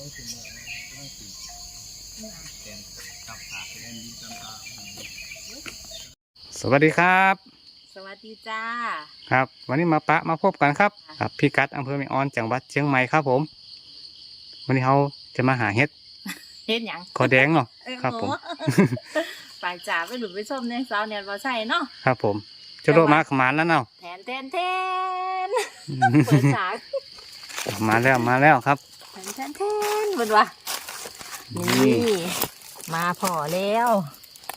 สวัสดีครับ สวัสดีจ้า ครับ วันนี้มาปะมาพบกันครับครับพี่กัดอำเภอแม่ออนจังหวัดเชียงใหม่ครับผม วันนี้เราจะมาหาเห็ดเฮ็ดหยังคอแดงเนาะเอ้ยครับผมโอ้ไปจ่าไปหลุดไปชมในสาวเนี่ยบ่ใช่เนาะครับผมจะโดมาขมานแล้วเนาะแทนแทนแทนเปิดฉากมาแล้วมาแล้วครับ แทนแทนแทนเบนวะนี่นี่ มาพอแล้ว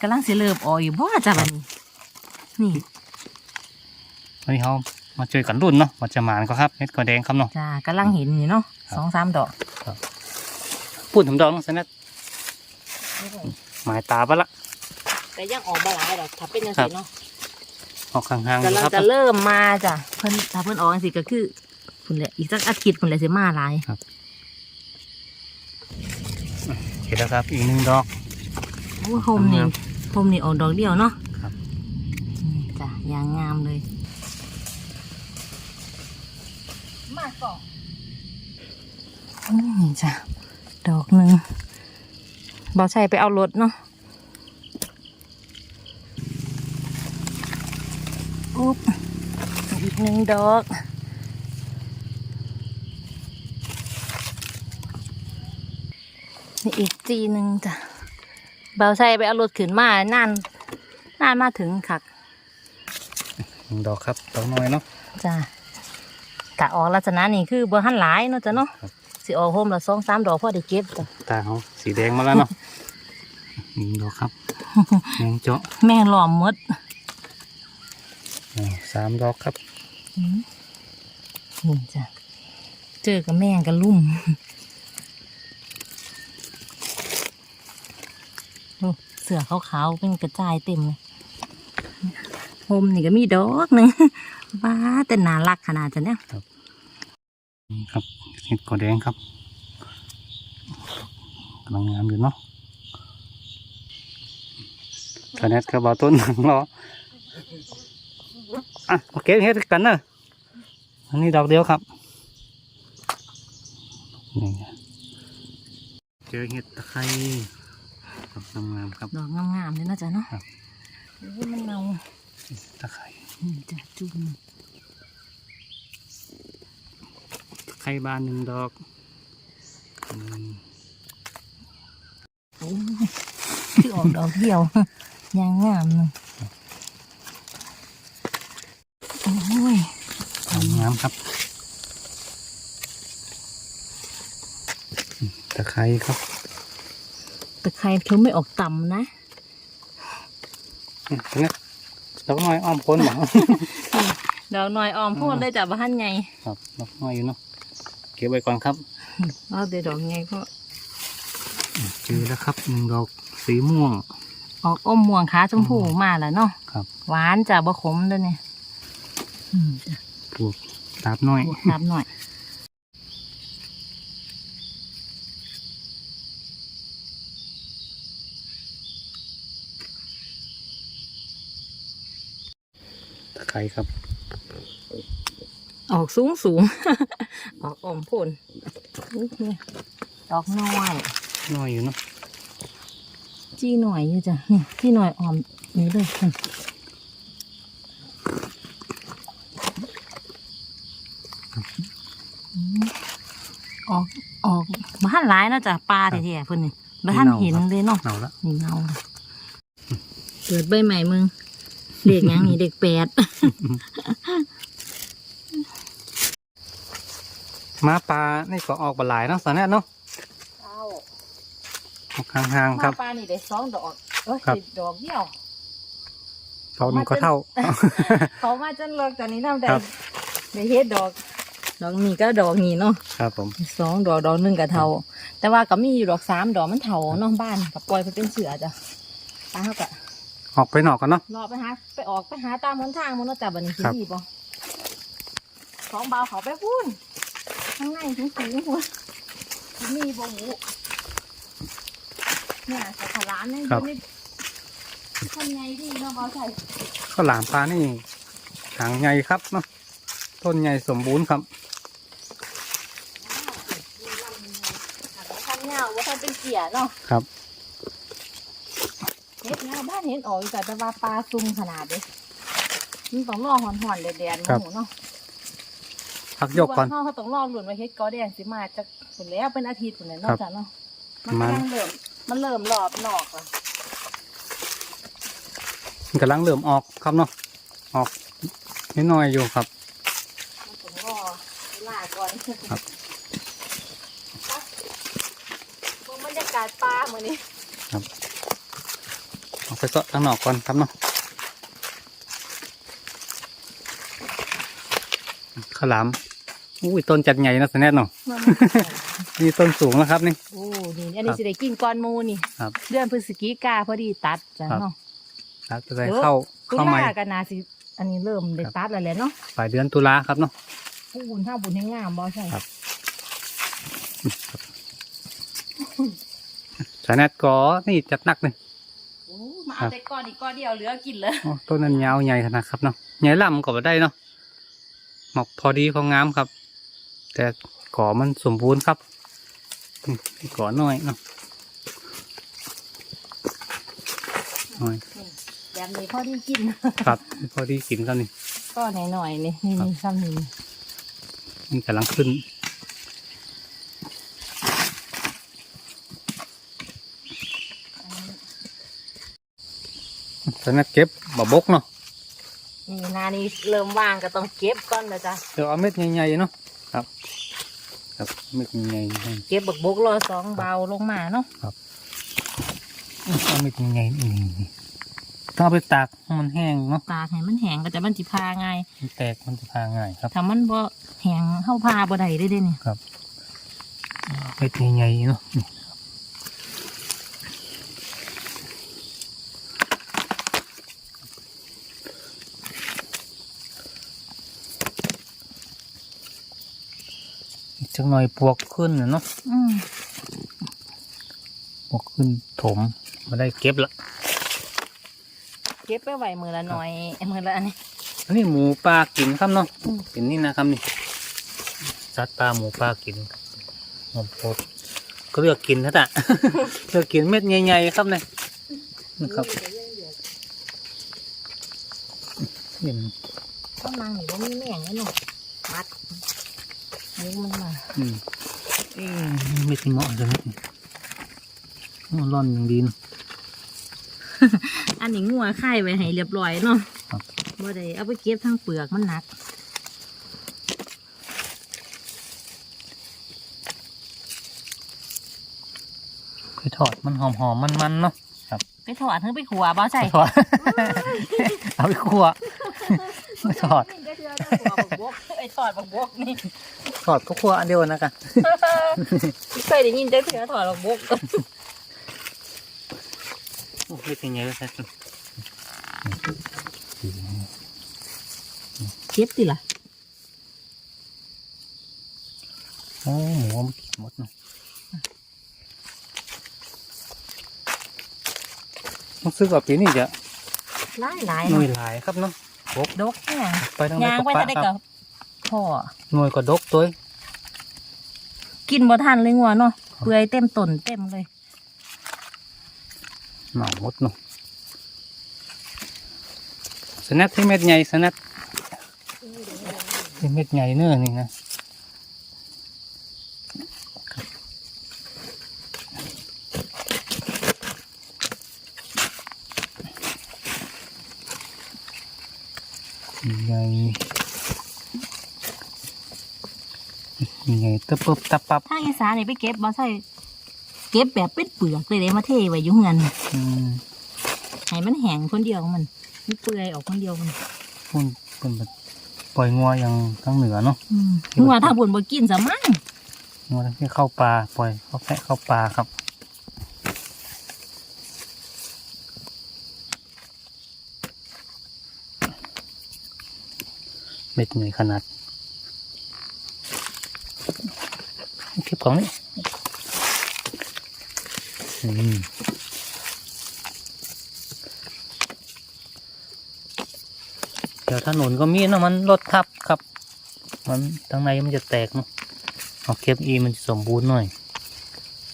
กำลังสิเลิบออกอยู่บ่จ้าบัดนี้นี่วันนี้เรามาเจอกันรุ่นเนาะมาจะหมานก็ครับเห็ดคอแดงครับเนาะจ้ากำลังเห็นนี่เนาะครับสองสามดอกพูดถึงดอกน้องสนัดหมายตาปะละแต่ยังออกบ่หลายดอกถ้าเป็นจังครัซี่บเนาะออกห่างๆกำลังครับจะเริ่มมาจ้ะเพิ่นถ้าเพิ่นออกจังซี่ก็คือพุ่นแหละอีกสักอาทิตย์พุ่นแหละสิมาหลายเห็นแล้วครับอีกหนึ่งดอก โอ้โฮมนี่ครับโฮมนี่ออกดอกเดียวเนาะครับนี่จ้ะยางงามเลย มาก่อนนี่จ้ะ ดอกหนึ่งบอใช่ไปเอารถเนาะอุ๊บอีกหนึ่งดอก นี่อีกจีหนึ่งจ้ะเบาใส่ไปเอารถขึ้นมานานนานมาถึงคักหนึ่งดอกครับดอกน้อยเนาะจ้ะกะออกลักษณะนี่คือบ่หันหลายเนาะจ้ะเนาะครับสิออกโฮมละสองสามดอกพอได้เก็บจ้ะตาเขาสีแดงมาแล้วเนาะหนึ่งดอกครับแมงเจาะแม่หลอมหมดอ๋อสามดอกครับอืมนี่จ้ะเจอกับแม่งกับลุ่ม เสือขาวๆเป็นกระจายเต็มเลยโฮมนี่ก็มีดอกหนึ่งบ้าแต่น่ารักขนาดจ้ะเนี่ยนี่ครับเห็ดกอแดงครับกำลังงามอยู่เนาะตอนนี้ก็บาต้นหนังรออะโอเคเฮ็ดกันเนอะอันนี้ดอกเดียวครับนี่เจอเห็ดตะไคร้ ดอกงามๆครับ ดอกงามๆเลยนะจ๊ะเนาะครับ โอ้ยมันเนาตะไคร้นี่จ้ะจุ่มตะไคร้บานหนึ่งดอกอืมโอ้ยคือออกดอกเดียว ยางงามเลยโอ้ยงามครับอืมตะไคร้ครับ แต่ใครเธอไม่ออกต่ำนะอืมตรงนี้ดอกน้อยอ้อมพ้นหวังดอกหน่อยออมพูดได้จากบ้านไงครับดอกน้อยอยู่เนาะเก็บไว้ก่อนครับเอาแต่ดอกไงก็เจอแล้วครับหนึ่งดอกสีม่วง ออกอมม่วงขาชมพูมาแล้วเนาะครับหวานจากบะขมด้วยเนี่ยอืมจ้ะปลูกตาบน้อยบวกน้ำหน่อย ไคร้ครับ ออกสูงสูงออกอมพูนอุ๊ยเนี่ยดอกน้อยน้อยอยู่เนาะจี้หน่อยอยู่จ้ะนี่จี้หน่อยออมนี่เลยนี่อืมออกออกบ้านหลายเนาะจ้ะปลาแท้ๆเพิ่นนี่บ้านเห็นเลยเนาะเน่าละนี่เงาเลยเปิดใบใหม่มึง เด็กยังนี่เด็กแปดม้าปลานี่ก็ออกมาหลายเนาะสารแน่เนาะออกห่างๆครับ ปลานี่ได้สองดอกเอ้ยครับได้ดอกเดียวดอกหนึงก็เท่า เขามาจนเลิกตอนนี้น้ำได้ครับ ได้เฮ็ดดอก ดอกนี้ก็ดอกนี้เนาะครับผม สองดอกดอกหนึ่งกับเทาแต่ว่าก็มีอยู่ดอกสามดอกมันเทาเนาะบ้านกับปล่อยไปเป็นเสือจ้ะป้าเขาก็ ออกไปนอกกันเนาะ รอไปหาไปออกไปหาตามหนทางมันเนาะจ้ะบันนี้ครับ ดีป่ะของเบาเขาไปพูนข้างในสูงสูงหัวมีบ่หูเนี่ยสักขลานเนี่ยอยู่ในคนไงดีเนาะเบาใส่ข้าวหลามปลานี่หางใหญ่ครับเนาะต้นใหญ่สมบูรณ์ครับเงาว่าเขาเป็นเกียเนาะครับ เห็ดเงาบ้านเห็ดออกอยู่แต่ว่าปลาซุงขนาดเด้มันต้องรอหอนๆแดดๆครับหมูเนาะพักยกก่อนเขาเขาต้องรอหลุนไว้เฮ็ดกอแดงสิมาจากผลแล้วเป็นอาทิตย์ผลแล้วครัเนาะบจ้ะเนาะปมัระนมาณกำลังเริ่มมันเริ่มหลอบนอกละมันกำลังเริ่มออกครับเนาะออกนิดหน่อยอยู่ครับ มันต้องรอเวลาก่อนครับพวกบรรยากาศปลาเหมือนนี้ออก ไปเสาะข้างนอกก่อนครับเนาะข้าวหลามอุ้ยต้นจัดใหญ่นะสแนทเนาะนี่ต้นสูงแล้วครับนี่โอ้นี่อันนี้สิได้กินก้อนหมูนี่ครับเดือนพฤศจิกาพอดีตัดจ้ะครับเนาะครับจะได้เข้าตุเข้าใหม่ลากันนาสิอันนี้เริ่มได้ตัดแล้วแหละเนาะปลายเดือนตุลาครับเนาะผู้บุญห้าบุญให้งามบ่ใช่ครับสแนทก็นี่จัดหนักเลยโอ้ มาเอาแต่ก้อนอีกก้อนเดียวเหลือกินเลยโอ้ต้นนั้นยาวใหญ่ขนาดครับเนาะใหญ่ล่ำก็บ่ได้เนาะหมอกพอดีพองามครับ แต่ก่อมันสมบูรณ์ครับอืมก่อน้อยเนาะน้อยแบบนี้พอดีกินครับพอดีกินครับนี่ก็หน่อยๆนี่นี่ครับนี่ซ้ำนี่มันกำลังขึ้น สแนทเก็บบะบกเนาะนี่นานี่เริ่มว่างก็ต้องเก็บก่อนนะจ๊ะเดี๋ยวเอาเม็ดใหญ่ๆเนาะครับ ครับเม็ดใหญ่ๆเก็บบักบกรอสองเบาลงมาเนาะเอาเม็ดใหญ่ๆนี่ต้องเอาไปตากให้มันแห้งเนาะตากให้มันแห้งก็จะมันจิพาง่ายมันแตกมันจะพาง่ายครับถ้ามันบ่แห้งเข้าพาบ่ได้เด้เด้นี่เม็ดใหญ่ๆเนาะ จังหน่อยปวกขึ้นน่ะเนาะอืมปวกขึ้นถมมาได้เก็บละเก็บไปไว้มือละหน่อยมือละอันนี้อันนี้หมูปลากินครับเนาะอืมกินนี่นะครับนี่สัตว์ปลาหมูปลากินหมดโพดก็เลือกกินนะจ๊ะเลือกกินเม็ดใหญ่ๆครับเนี่ยนะครับเห็นต้นนางนี่บ่มีแม่งแล้วเนาะ มันมันมาอืมเอ้ยเม็ดนี่เหมาะจังเม็ดนี่โอ้ร่อนอย่างดีเนอะอันนี้งัวไข่ไว้ให้เรียบร้อยเนาะบ่ได้เอาไปเก็บทั้งเปลือกมันหนักไปทอดมันหอมๆมันๆเนาะไปถอดเพิ่งไปขัวบ่ใช่ไปทอดเอาไปคั่ว ไม่ทอดไอ้ถอดบักบกนี่ทอดก็คั่วอันเดียวนะกันเคยได้ยินแต่เถื่อถอดบักบกโอ้เม็ดใหญ่ๆเลยครับเก็บสิล่ะโอ้หมูมันกินหมดเนาะรู้สึกว่าปีนี้จะหลายหลายหน่วยหลายครับเนาะ ดกเนี่ยไปทางไหนยางกับไว้ปะจะได้คกัรับบพ่อหน่วยก็ดกตัว กินบ่ทันเลยงัวเนาะเปื่อยเต็มต้นเต็มเลยหน่อมดเนาะสแนัทที่เม็ดใหญ่สแนัทที่เม็ดใหญ่เนื้อนี่นะ ใหญ่ใหญ่ตะปบตะปับทางอีสานนี่ไปเก็บบ่ใช่เก็บแบบเป็นเปลือกเลยเด้มาเทไว้อยู่เงินอืมให้มันแห้งคนเดียวมันมันเปื่อยออกคนเดียวมันพุ่นเป็นแบบปล่อยงัวอย่างทางเหนือเนาะอืมงัวถ้าบุญบ่กินซะมั้งงัวที่เข้าป่าปล่อยเข้าแพะเข้าป่าครับ เม็ดใหญ่ขนาดเก็บของนี่เดี๋ยวถนนก็มีนะมันรถทับครับ มันทางในมันจะแตกเนาะเอาเก็บอีมันจะสมบูรณ์หน่อย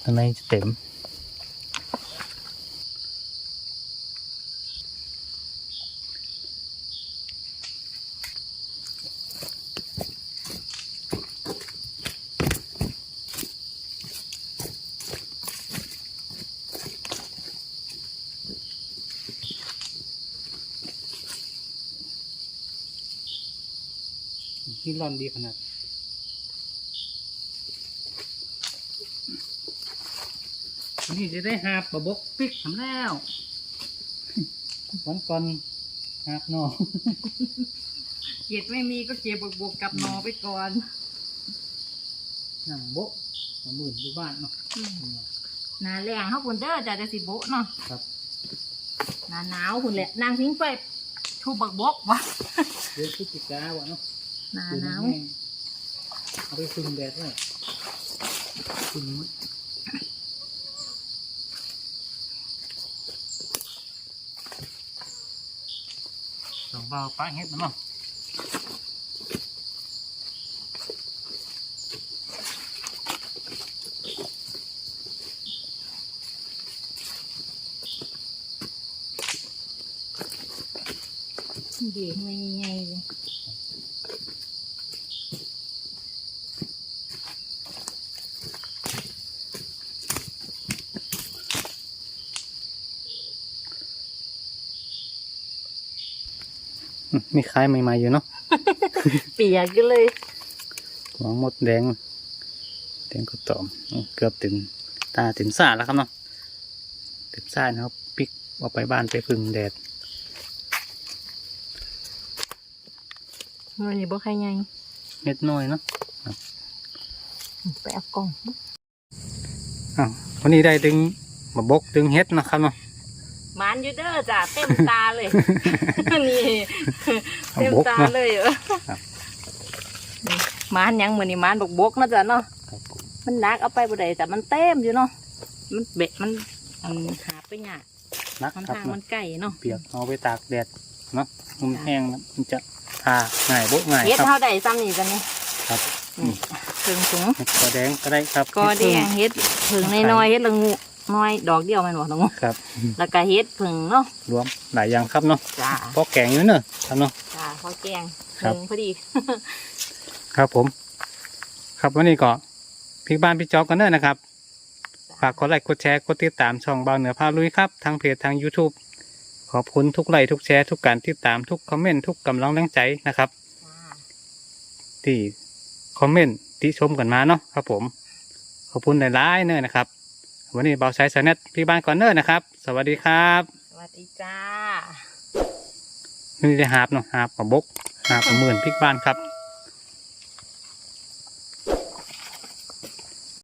ถางในจะเต็ม ที่ร่อนดีขนาดนี่จะได้หาปลาบกปิกทำแล้ววันก่อนหาบหนอเก็ดไม่มีก็เก็บบวกกับนอไปก่อนนั่งโบะมาหมื่นอยู่บ้านเนาะหนาแรงเขาคุณเด้อจะจะสิโบะเนาะครับหนาหนาวคุณแหละนางทิ้งไปทูบักบกวะเดือนพฤศจิกาวะเนาะ หนาดูหนาวแห้งเอาไปซึมแดดไว้ซึมไว้สองเบาป้าเฮ็ดนะเนาะเด็กไม่ไงเลย อื มมีคล้ายใหม่ๆอยู่เนาะเปียกกันเลยหวังหมดแดงแดงก็ตอมอืมเกือบถึงตาถึงสาแล้วครับเนาะถึงสานะครับปิกออกไปบ้านไปพึ่งแดดวันนี้บ่ใครไงเม็ดน้อยเนาะไปเอากล่องอ้าววันนี้ได้ดึงมาบกดึงเฮ็ดนะครับเนาะ หมันอยู่เด้อจ้ะเต็มตาเลย นี่เอาเต็มบกตาเนาะเลยเออครับนี่หมันหยังมือนี่หมันบกบกๆนะจ๊ะเนาะครับผมมันนักเอาไปบ่ได้แต่มันเต็มอยู่เนาะมันเบะมันมันหาไปยากนักมันครับทางเนาะมันไก่เนาะเปียกเอาไปตากแดดเนาะมันแห้งแล้วมันจะทาง่ายโบกง่ายเฮ็ดครับเท่าใดซ้ำนี่จ้ะนี่ครับนี่ถึงถุงเห็ดกอแดงก็ได้ครับก็แดงเฮ็ดผึ่งน้อยๆเฮ็ดละงู น้อยดอกเดียวแมันบ่ละงูครับ แล้วก็เฮ็ดผึ่งเนาะรวมหลายอย่างครับเนาะจ้าพอแกงอยู่เนอะครับเนาะ จ้าพอแกงครับผึ่งพอดี ครับผม ครับวันนี้ก็พี่บ้านพี่จอกกันเนอะนะครับ ฝากกดไลค์กดแชร์กดติดตามช่องเบาเหนือพาลุยครับทางเพจทาง YouTube ขอบคุณทุกไลค์ทุกแชร์ทุกการติดตามทุกคอมเมนต์ทุกกำลังแรงใจนะครับจ้าที่คอมเมนต์ที่ชมกันมาเนาะครับผม ขอบคุณหลายๆเนอะนะครับ วันนี้เบาใช้สแนตพี่บ้านก่อนเนอะนะครับ สวัสดีครับ สวัสดีจ้านี่ได้หาบเนาะหาบกับบกหาบกับหมื่นพี่บ้านครับ